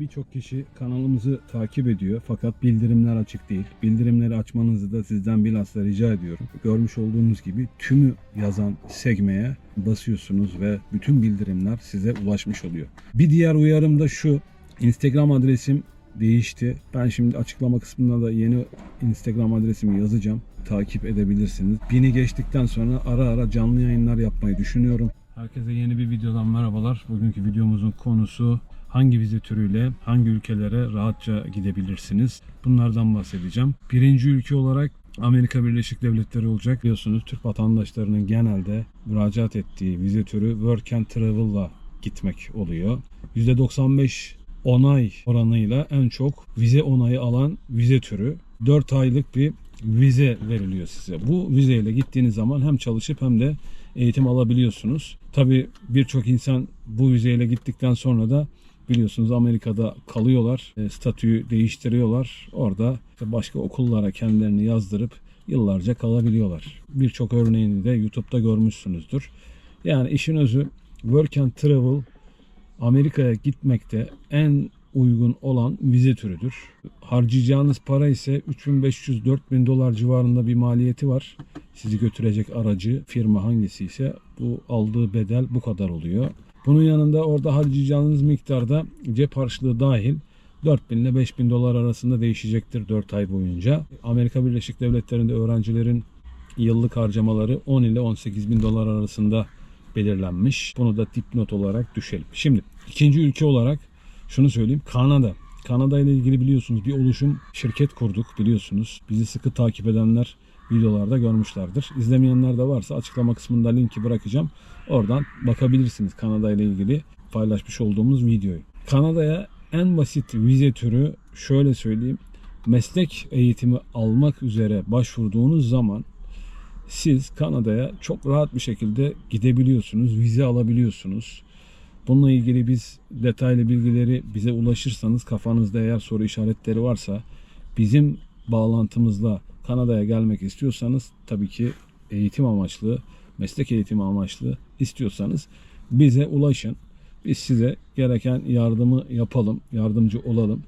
Birçok kişi kanalımızı takip ediyor fakat bildirimler açık değil. Bildirimleri açmanızı da sizden bilhassa rica ediyorum. Görmüş olduğunuz gibi tümü yazan sekmeye basıyorsunuz ve bütün bildirimler size ulaşmış oluyor. Bir diğer uyarım da şu. Instagram adresim değişti. Ben şimdi açıklama kısmında da yeni Instagram adresimi yazacağım. Takip edebilirsiniz. Bini geçtikten sonra ara ara canlı yayınlar yapmayı düşünüyorum. Herkese yeni bir videodan merhabalar. Bugünkü videomuzun konusu hangi vize türüyle hangi ülkelere rahatça gidebilirsiniz? Bunlardan bahsedeceğim. Birinci ülke olarak Amerika Birleşik Devletleri olacak. Biliyorsunuz Türk vatandaşlarının genelde müracaat ettiği vize türü Work and Travel'la gitmek oluyor. %95 onay oranıyla en çok vize onayı alan vize türü. 4 aylık bir vize veriliyor size. Bu vizeyle gittiğiniz zaman hem çalışıp hem de eğitim alabiliyorsunuz. Tabi birçok insan bu vizeyle gittikten sonra da biliyorsunuz Amerika'da kalıyorlar. E, statüyü değiştiriyorlar. Orada başka okullara kendilerini yazdırıp yıllarca kalabiliyorlar. Birçok örneğini de YouTube'da görmüşsünüzdür. Yani işin özü Work and Travel Amerika'ya gitmekte en uygun olan vize türüdür. Harcayacağınız para ise 3500-4000 dolar civarında bir maliyeti var. Sizi götürecek aracı firma hangisi ise bu aldığı bedel bu kadar oluyor. Bunun yanında orada harcayacağınız miktarda cep harçlığı dahil 4000 ile 5000 dolar arasında değişecektir 4 ay boyunca. Amerika Birleşik Devletleri'nde öğrencilerin yıllık harcamaları 10 ile 18 bin dolar arasında belirlenmiş. Bunu da dipnot olarak düşelim. Şimdi ikinci ülke olarak şunu söyleyeyim. Kanada. Kanada ile ilgili biliyorsunuz bir oluşum şirket kurduk biliyorsunuz. Bizi sıkı takip edenler videolarda görmüşlerdir. İzlemeyenler de varsa açıklama kısmında linki bırakacağım. Oradan bakabilirsiniz Kanada ile ilgili paylaşmış olduğumuz videoyu. Kanada'ya en basit vize türü şöyle söyleyeyim. Meslek eğitimi almak üzere başvurduğunuz zaman siz Kanada'ya çok rahat bir şekilde gidebiliyorsunuz, vize alabiliyorsunuz. Bununla ilgili biz detaylı bilgileri bize ulaşırsanız kafanızda eğer soru işaretleri varsa bizim bağlantımızla Kanada'ya gelmek istiyorsanız tabii ki eğitim amaçlı, meslek eğitimi amaçlı istiyorsanız bize ulaşın. Biz size gereken yardımı yapalım, yardımcı olalım.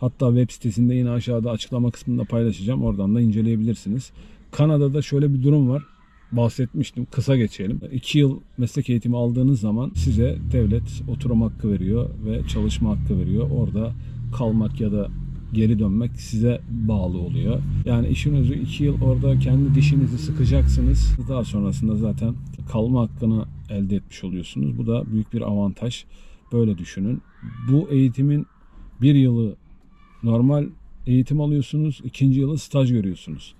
Hatta web sitesinde yine aşağıda açıklama kısmında paylaşacağım. Oradan da inceleyebilirsiniz. Kanada'da şöyle bir durum var. Bahsetmiştim. Kısa geçelim. 2 yıl meslek eğitimi aldığınız zaman size devlet oturum hakkı veriyor ve çalışma hakkı veriyor. Orada kalmak ya da geri dönmek size bağlı oluyor. Yani işin özü 2 yıl orada kendi dişinizi sıkacaksınız. Daha sonrasında zaten kalma hakkını elde etmiş oluyorsunuz. Bu da büyük bir avantaj. Böyle düşünün. Bu eğitimin bir yılı normal eğitim alıyorsunuz. ikinci yılı staj görüyorsunuz.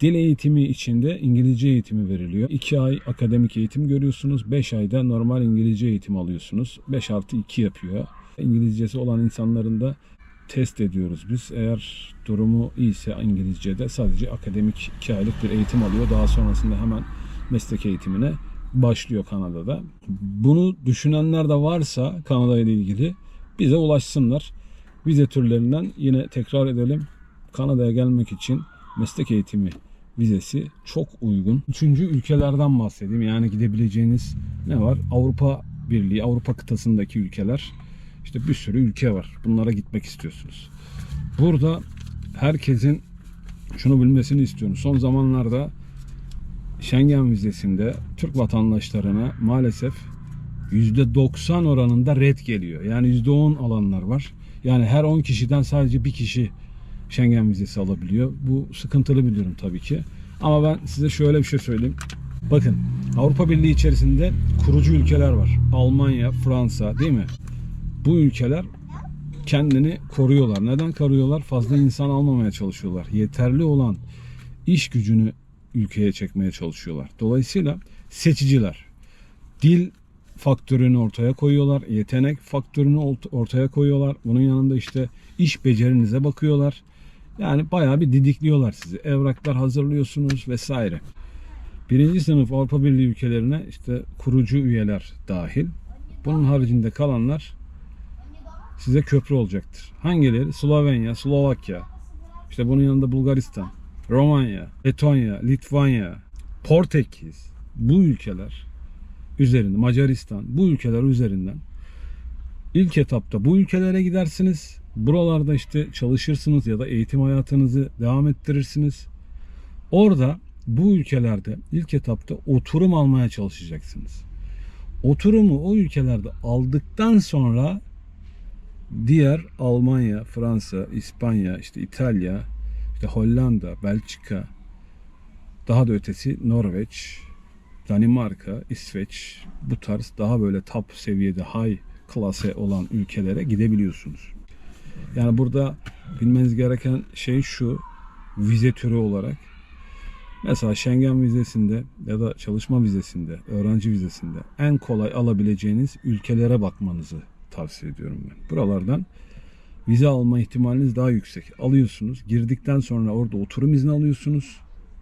Dil eğitimi içinde İngilizce eğitimi veriliyor. 2 ay akademik eğitim görüyorsunuz. 5 ayda normal İngilizce eğitim alıyorsunuz. 5 artı 2 yapıyor. İngilizcesi olan insanların da test ediyoruz biz. Eğer durumu iyiyse İngilizce'de sadece akademik 2 aylık bir eğitim alıyor. Daha sonrasında hemen meslek eğitimine başlıyor Kanada'da. Bunu düşünenler de varsa Kanada ile ilgili bize ulaşsınlar. Vize türlerinden yine tekrar edelim. Kanada'ya gelmek için meslek eğitimi vizesi çok uygun. Üçüncü ülkelerden bahsedeyim. Yani gidebileceğiniz ne var? Avrupa Birliği, Avrupa kıtasındaki ülkeler. İşte bir sürü ülke var. Bunlara gitmek istiyorsunuz. Burada herkesin şunu bilmesini istiyorum. Son zamanlarda Schengen vizesinde Türk vatandaşlarına maalesef %90 oranında red geliyor. Yani %10 alanlar var. Yani her 10 kişiden sadece bir kişi Schengen vizesi alabiliyor. Bu sıkıntılı bir durum tabii ki. Ama ben size şöyle bir şey söyleyeyim. Bakın Avrupa Birliği içerisinde kurucu ülkeler var. Almanya, Fransa değil mi? Bu ülkeler kendini koruyorlar. Neden koruyorlar? Fazla insan almamaya çalışıyorlar. Yeterli olan iş gücünü ülkeye çekmeye çalışıyorlar. Dolayısıyla seçiciler dil faktörünü ortaya koyuyorlar. Yetenek faktörünü ortaya koyuyorlar. Bunun yanında işte iş becerinize bakıyorlar. Yani bayağı bir didikliyorlar sizi. Evraklar hazırlıyorsunuz vesaire. Birinci sınıf Avrupa Birliği ülkelerine işte kurucu üyeler dahil. Bunun haricinde kalanlar size köprü olacaktır. Hangileri? Slovenya, Slovakya, işte bunun yanında Bulgaristan, Romanya, Letonya, Litvanya, Portekiz bu ülkeler üzerinde Macaristan bu ülkeler üzerinden İlk etapta bu ülkelere gidersiniz. Buralarda işte çalışırsınız ya da eğitim hayatınızı devam ettirirsiniz. Orada bu ülkelerde ilk etapta oturum almaya çalışacaksınız. Oturumu o ülkelerde aldıktan sonra diğer Almanya, Fransa, İspanya, işte İtalya, işte Hollanda, Belçika, daha da ötesi Norveç, Danimarka, İsveç bu tarz daha böyle top seviyede high klase olan ülkelere gidebiliyorsunuz. Yani burada bilmeniz gereken şey şu vize türü olarak mesela Schengen vizesinde ya da çalışma vizesinde, öğrenci vizesinde en kolay alabileceğiniz ülkelere bakmanızı tavsiye ediyorum ben. Buralardan vize alma ihtimaliniz daha yüksek. Alıyorsunuz. Girdikten sonra orada oturum izni alıyorsunuz.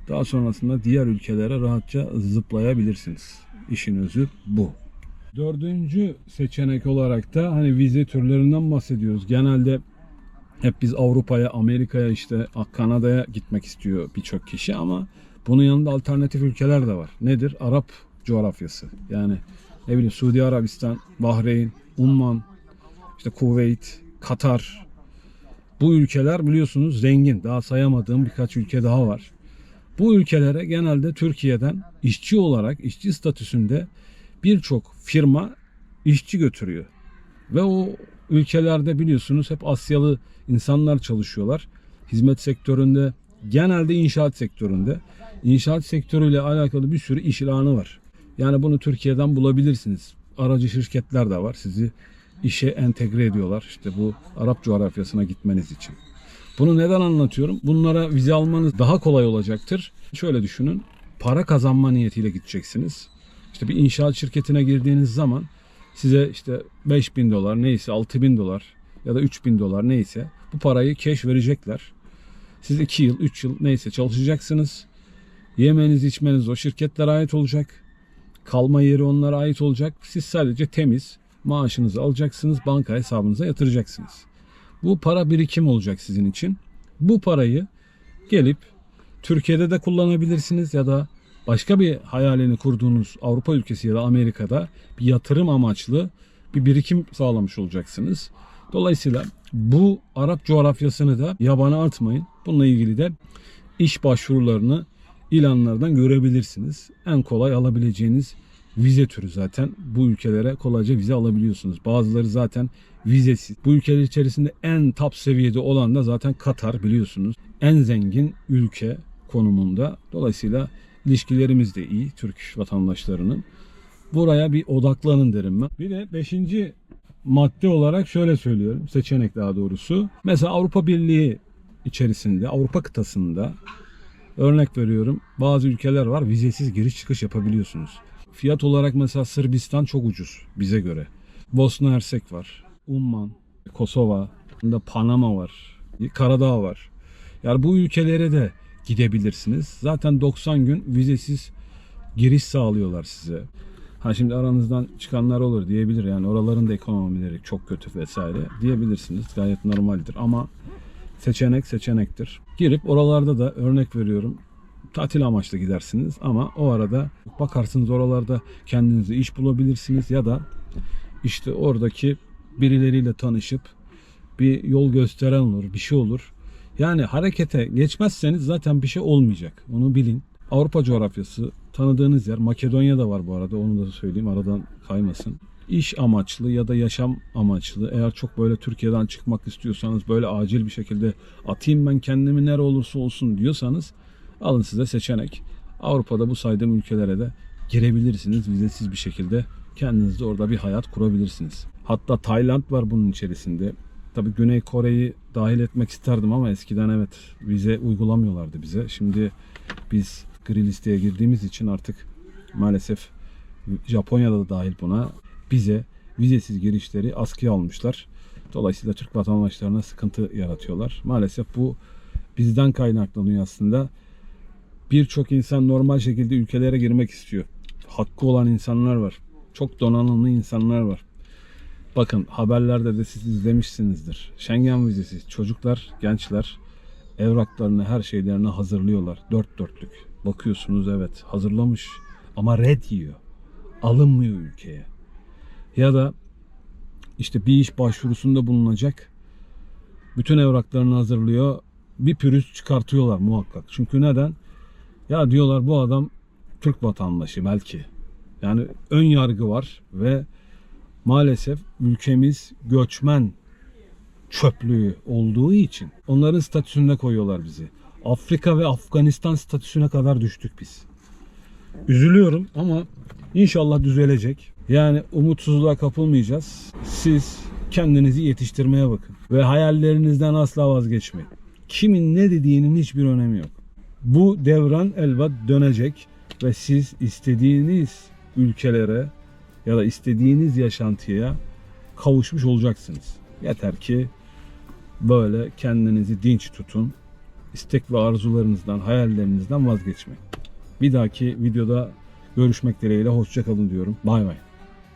Daha sonrasında diğer ülkelere rahatça zıplayabilirsiniz. İşin özü bu. Dördüncü seçenek olarak da hani vize türlerinden bahsediyoruz. Genelde hep biz Avrupa'ya, Amerika'ya işte Kanada'ya gitmek istiyor birçok kişi ama bunun yanında alternatif ülkeler de var. Nedir? Arap coğrafyası. Yani ne bileyim Suudi Arabistan, Bahreyn, Umman, işte Kuveyt, Katar. Bu ülkeler biliyorsunuz zengin. Daha sayamadığım birkaç ülke daha var. Bu ülkelere genelde Türkiye'den işçi olarak, işçi statüsünde birçok firma işçi götürüyor. Ve o ülkelerde biliyorsunuz hep Asyalı insanlar çalışıyorlar. Hizmet sektöründe, genelde inşaat sektöründe. İnşaat sektörüyle alakalı bir sürü iş ilanı var. Yani bunu Türkiye'den bulabilirsiniz. Aracı şirketler de var. Sizi işe entegre ediyorlar. İşte bu Arap coğrafyasına gitmeniz için. Bunu neden anlatıyorum? Bunlara vize almanız daha kolay olacaktır. Şöyle düşünün. Para kazanma niyetiyle gideceksiniz. İşte bir inşaat şirketine girdiğiniz zaman size işte 5000 dolar neyse 6000 dolar ya da 3000 dolar neyse bu parayı cash verecekler. Siz 2 yıl 3 yıl neyse çalışacaksınız. Yemeniz içmeniz o şirketlere ait olacak. Kalma yeri onlara ait olacak. Siz sadece temiz maaşınızı alacaksınız. Banka hesabınıza yatıracaksınız. Bu para birikim olacak sizin için. Bu parayı gelip Türkiye'de de kullanabilirsiniz ya da başka bir hayalini kurduğunuz Avrupa ülkesi ya da Amerika'da bir yatırım amaçlı bir birikim sağlamış olacaksınız. Dolayısıyla bu Arap coğrafyasını da yabana atmayın. Bununla ilgili de iş başvurularını ilanlardan görebilirsiniz. En kolay alabileceğiniz vize türü zaten. Bu ülkelere kolayca vize alabiliyorsunuz. Bazıları zaten vizesiz. Bu ülkeler içerisinde en top seviyede olan da zaten Katar biliyorsunuz. En zengin ülke konumunda. Dolayısıyla ilişkilerimiz de iyi Türk vatandaşlarının. Buraya bir odaklanın derim ben. Bir de beşinci madde olarak şöyle söylüyorum. Seçenek daha doğrusu. Mesela Avrupa Birliği içerisinde, Avrupa kıtasında örnek veriyorum. Bazı ülkeler var vizesiz giriş çıkış yapabiliyorsunuz. Fiyat olarak mesela Sırbistan çok ucuz bize göre. Bosna Hersek var. Umman, Kosova, Panama var. Karadağ var. Yani bu ülkelere de gidebilirsiniz. Zaten 90 gün vizesiz giriş sağlıyorlar size. Ha şimdi aranızdan çıkanlar olur diyebilir yani oraların da ekonomileri çok kötü vesaire diyebilirsiniz. Gayet normaldir ama seçenek seçenektir. Girip oralarda da örnek veriyorum tatil amaçlı gidersiniz ama o arada bakarsınız oralarda kendinize iş bulabilirsiniz ya da işte oradaki birileriyle tanışıp bir yol gösteren olur, bir şey olur. Yani harekete geçmezseniz zaten bir şey olmayacak. Onu bilin. Avrupa coğrafyası tanıdığınız yer. Makedonya da var bu arada. Onu da söyleyeyim aradan kaymasın. İş amaçlı ya da yaşam amaçlı. Eğer çok böyle Türkiye'den çıkmak istiyorsanız böyle acil bir şekilde atayım ben kendimi nere olursa olsun diyorsanız alın size seçenek. Avrupa'da bu saydığım ülkelere de girebilirsiniz vizesiz bir şekilde. Kendiniz orada bir hayat kurabilirsiniz. Hatta Tayland var bunun içerisinde. Tabii Güney Kore'yi dahil etmek isterdim ama eskiden evet vize uygulamıyorlardı bize. Şimdi biz gri listeye girdiğimiz için artık maalesef Japonya'da da dahil buna bize vizesiz girişleri askıya almışlar. Dolayısıyla Türk vatandaşlarına sıkıntı yaratıyorlar. Maalesef bu bizden kaynaklanıyor aslında. Birçok insan normal şekilde ülkelere girmek istiyor. Hakkı olan insanlar var. Çok donanımlı insanlar var. Bakın haberlerde de siz izlemişsinizdir. Schengen vizesi çocuklar, gençler evraklarını, her şeylerini hazırlıyorlar. Dört dörtlük. Bakıyorsunuz evet hazırlamış ama red yiyor. Alınmıyor ülkeye. Ya da işte bir iş başvurusunda bulunacak. Bütün evraklarını hazırlıyor. Bir pürüz çıkartıyorlar muhakkak. Çünkü neden? Ya diyorlar bu adam Türk vatandaşı belki. Yani ön yargı var ve maalesef ülkemiz göçmen çöplüğü olduğu için onların statüsünde koyuyorlar bizi. Afrika ve Afganistan statüsüne kadar düştük biz. Üzülüyorum ama inşallah düzelecek. Yani umutsuzluğa kapılmayacağız. Siz kendinizi yetiştirmeye bakın ve hayallerinizden asla vazgeçmeyin. Kimin ne dediğinin hiçbir önemi yok. Bu devran elbet dönecek ve siz istediğiniz ülkelere ya da istediğiniz yaşantıya kavuşmuş olacaksınız. Yeter ki böyle kendinizi dinç tutun. İstek ve arzularınızdan, hayallerinizden vazgeçmeyin. Bir dahaki videoda görüşmek dileğiyle hoşça kalın diyorum. Bay bay.